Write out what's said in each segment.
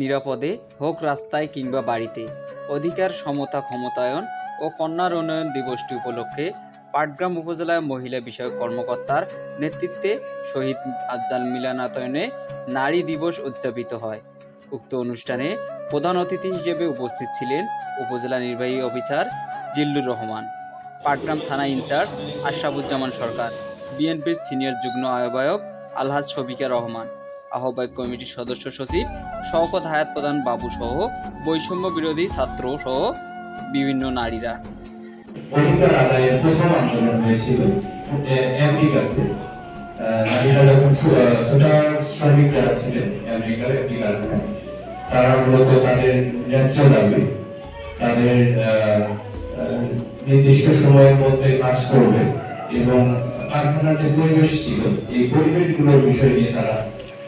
নিরাপদে হোক রাস্তায় কিংবা বাড়িতে। অধিকার, সমতা, ক্ষমতায়ন ও কন্যার উন্নয়ন দিবসটি উপলক্ষে পাটগ্রাম উপজেলায় মহিলা বিষয়ক কর্মকর্তার নেতৃত্বে শহীদ আফজাল মিলানাতয়নে নারী দিবস উদযাপিত হয়। উক্ত অনুষ্ঠানে প্রধান অতিথি হিসেবে উপস্থিত ছিলেন উপজেলা নির্বাহী অফিসার জিল্লুর রহমান, পাটগ্রাম থানা ইনচার্জ আশরাফুজ্জামান সরকার, বিএনপির সিনিয়র যুগ্ম আহ্বায়ক আলহাজ শফিকা রহমান আহ্বায়ক কমিটির সদস্য সচিব, শওকত হায়াত প্রধান বাবু সহ বৈষম্য বিরোধী ছাত্র সহ বিভিন্ন নারীরা। তারা মূলত তাদের ন্যায্য দাবি, তাদের নির্দিষ্ট সময়ের মধ্যে কাজ করবে এবং কারখানার যে পরিবেশ ছিল, এই পরিবেশগুলোর বিষয় নিয়ে তারা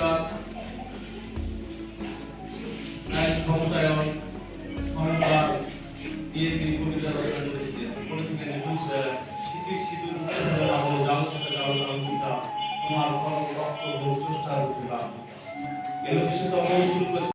নারী অধিকার নারী